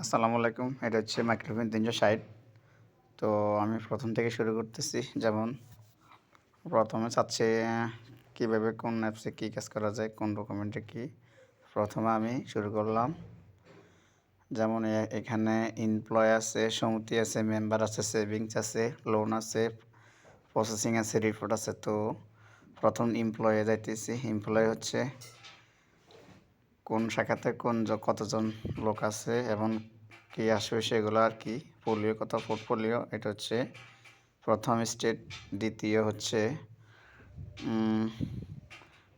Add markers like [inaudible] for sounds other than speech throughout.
আসসালামু আলাইকুম। এটা হচ্ছে মাইক্রোফোন তিনশো ষাট। তো আমি প্রথম থেকে শুরু করতেছি, যেমন প্রথমে চাচ্ছে কীভাবে কোন অ্যাপসে কী কাজ করা যায়, কোন ডকুমেন্টে কী। প্রথমে আমি শুরু করলাম, যেমন এখানে এমপ্লয় আছে, সমিতি আছে মেম্বার আছে সেভিংস আছে লোন আছে প্রসেসিং আছে রিপোর্ট আছে। তো প্রথম এমপ্লয়ে যাইতেছি। এমপ্লয় হচ্ছে কোন শাখাতে কোন কতজন লোক আছে এবং কি আসবে সেগুলো আর কি, পোলিও কত, পোর্টফোলিও, এটা হচ্ছে প্রথম স্টেট, দ্বিতীয় হচ্ছে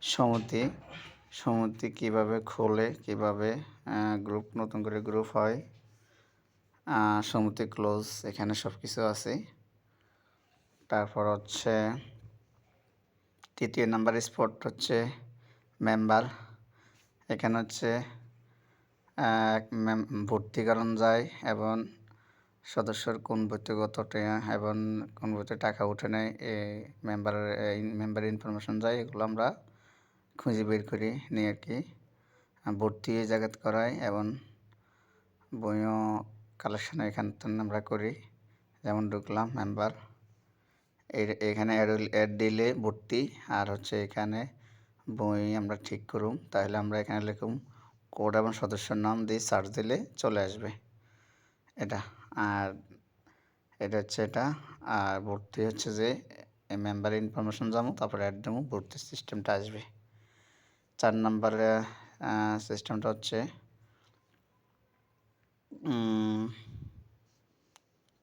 সমিতি। সমিতি কীভাবে খোলে, কীভাবে গ্রুপ নতুন করে গ্রুপ হয় সমিতি ক্লোজ এখানে সব কিছু আছে। তারপর হচ্ছে, তৃতীয় নাম্বার স্পট হচ্ছে মেম্বার এখানে হচ্ছে ভর্তিকরণ যায় এবং সদস্যর কোন বইতে কত এবং কোন বইতে টাকা উঠে নেয় এই মেম্বারের মেম্বার ইনফরমেশন যায়, এগুলো আমরা খুঁজে বের করি, নিয়ে আর কি। ভর্তি এই জায়গাত করাই এবং বইও কালেকশন এখান থেকে আমরা করি, যেমন ঢুকলাম মেম্বার এখানে অ্যাড দিলে ভর্তি, আর হচ্ছে এখানে বই আমরা ঠিক করুম, তাহলে আমরা এখানে লিখুম, কোড এবং সদস্যর নাম দিয়ে সার্চ দিলে চলে আসবে। এটা, আর এটা হচ্ছে এটা, আর ভর্তি হচ্ছে যে মেম্বার ইনফরমেশন যাব তারপরে অ্যাড দেবো ভর্তির সিস্টেমটা আসবে। চার নম্বরে সিস্টেমটা হচ্ছে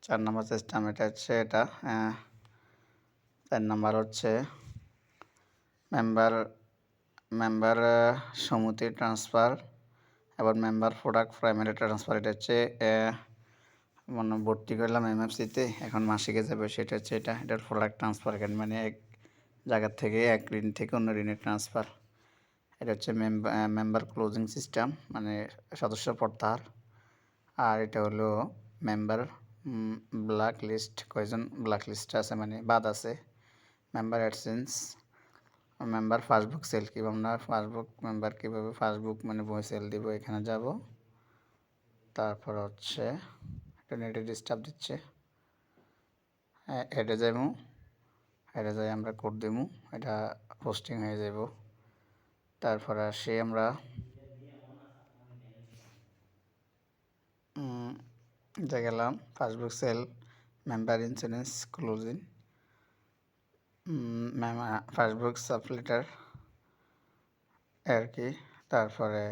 চার নম্বর সিস্টেম এটা হচ্ছে এটা চার নম্বর হচ্ছে মেম্বার মেম্বার সমিতি ট্রান্সফার এবার মেম্বার প্রোডাক্ট প্রাইমারি ট্রান্সফার এটা হচ্ছে আহ, মানে ভর্তি করলাম এমএফসিতে এখন মাসিকে যাবে সেটা হচ্ছে এটা এটার প্রোডাক্ট ট্রান্সফার এখানে মানে এক জায়গা থেকে এক ঋণ থেকে অন্য ঋণের ট্রান্সফার এটা হচ্ছে মেম্বার মেম্বার ক্লোজিং সিস্টেম মানে সদস্য প্রত্যাহার। আর এটা হলো মেম্বার ব্ল্যাক লিস্ট কয়জন ব্ল্যাক লিস্ট আছে মানে বাদ আছে মেম্বার অ্যাডসেন্স মেম্বার ফাস্টবুক সেল কীভাবে, আমরা ফাস্টবুক মেম্বার কীভাবে ফাস্টবুক মানে বই সেল দিব, এখানে যাব। তারপর হচ্ছে এটা নেটে ডিস্টার্ব দিচ্ছে। হ্যাঁ এটা যাইমু। এটা যাই আমরা কোড দিমু, এটা পোস্টিং হয়ে যাব। তারপর আসি আমরা গেলাম ফাস্টবুক সেল মেম্বার ইন্স্যুরেন্স ক্লোজিং ফাস্টবুক সাবলেটার আর কি। তারপরে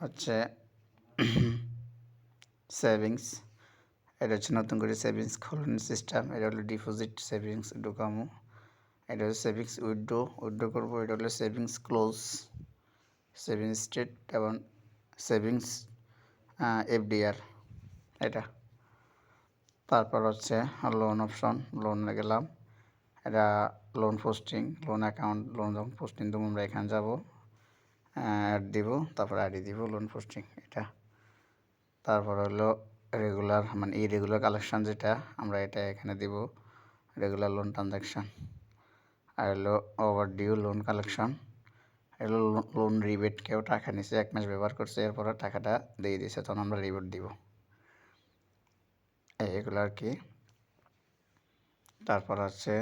হচ্ছে সেভিংস এটা হচ্ছে নতুন করে সেভিংস খোলানোর সিস্টেম এটা হলো ডিপোজিট সেভিংস ঢুকামো এটা হলো সেভিংস উইথড্রো উইথড্রো করব, এটা হলো সেভিংস ক্লোজ সেভিংস স্টেট এবং সেভিংস এফডিআর এটা। তারপর হচ্ছে লোন অপশন লোনে গেলাম। এটা loan posting loan account loan যখন পোস্টিং দেবো আমরা এখানে যাব অ্যাড দিব, তারপর আইডি দিব লোন পোস্টিং এটা। তারপর হলো রেগুলার মানে ইরেগুলার কালেকশান যেটা, আমরা এটা এখানে দিব রেগুলার লোন ট্রানজ্যাকশন আর হলো ওভার ডিউ লোন কালেকশন এগুলো লোন রিবেট কেউ টাকা নিছে, এক মাস ব্যবহার করছে এরপরে টাকাটা দিয়ে দিয়েছে তখন আমরা রিবেট দিব। এগুলো আর কি। তারপর আছে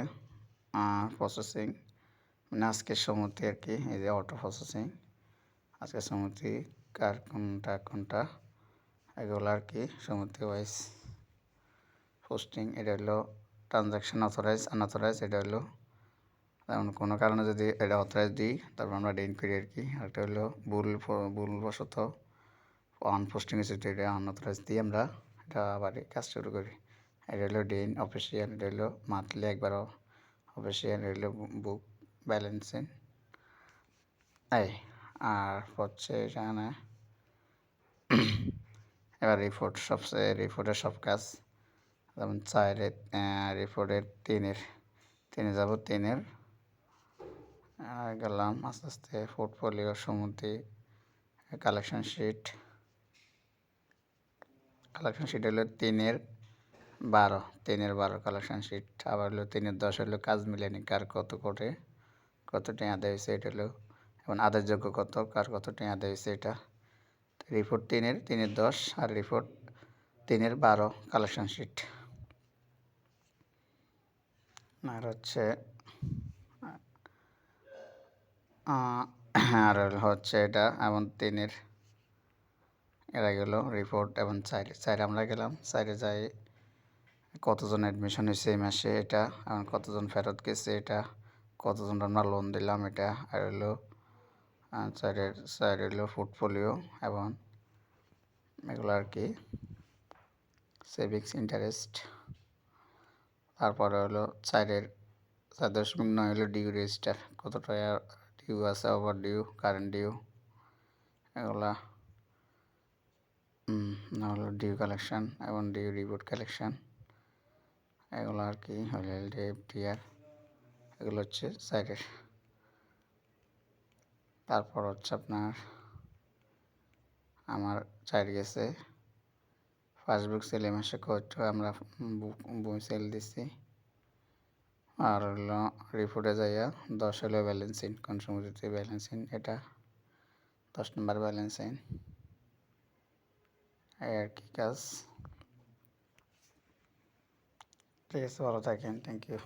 প্রসেসিং মানে আজকের সমিতি আর কি, এই যে অটো প্রসেসিং আজকের সমিতি কার কোনটা কোনটা, এগুলো আর কি সমিতি ওয়াইজ পোস্টিং এটা হলো ট্রানজাকশন অথরাইজ আনঅথরাইজ এটা হলো যেমন কোনো কারণে যদি এটা অথরাইজ দিই, তারপর আমরা ডেন করি আর কি, আরেকটা হলো ভুল ভুলবশত অন পোস্টিং হয়েছে এটা আনঅথরাইজ দিয়ে আমরা এটা আবার কাজ শুরু করি। এটা হলো ডেন অফিসিয়াল এটা হলো মান্থলি একবার এটা হলো বুক ব্যালেন্সিং এই, আর হচ্ছে এখানে [coughs] এবার রিপোর্ট সবচেয়ে রিপোর্টের সব কাজ। যেমন চারের রিপোর্টের তিনের, তিনে যাব তিনের। গেলাম আস্তে আস্তে পোর্টফোলিও সমিতি কালেকশন শিট কালেকশন শিট হলো তিনের। বারো, তিনের বারো কালেকশন শিট আবার হলো তিনের দশ হলো কাজ মিলেনি, কার কত করে কত টাকা আদায় হয়েছে এটা হলো, এবং আদায়যোগ্য কত, কার কত আদায় হয়েছে এটা রিপোর্ট তিনের তিনের দশ আর রিপোর্ট তিনের বারো কালেকশন শিট আর হচ্ছে আর হচ্ছে এটা, এবং তিনের, এরা গেল রিপোর্ট এবং চাইরে চাইরে আমরা গেলাম চাইরে যাই কতজন অ্যাডমিশন হয়েছে এই মাসে এটা? এবং কতজন ফেরত গেছে এটা? কতজন আমরা লোন দিলাম এটা? আর হলো আহ, চাইরের চাইর হলো পোর্টফোলিও এবং এগুলো আর কি সেভিংস ইন্টারেস্ট তারপরে হলো চাইরের চার দশমিক নয় হলো ডিউ রেজিস্টার কত টাকা ডিউ আছে? ওভার ডিউ কারেন্ট ডিউ এগুলা। হলো ডিউ কালেকশন এবং ডিউ রিপোর্ট কালেকশন এগুলো আর কি হলো এফডিআর এগুলো হচ্ছে সাইডের তারপর হচ্ছে আপনার আমার চাইড গেছে। পাসবুক সেল এই মাসে কত আমরা বই সেল দিছি। আর হলো রিপোর্টে যাইয়া দশ হলো balance in balance in balance in এটা দশ নম্বর ব্যালেন্সিন এই আর কি কাজ। ঠিক আছে ভালো থাকেন থ্যাংক ইউ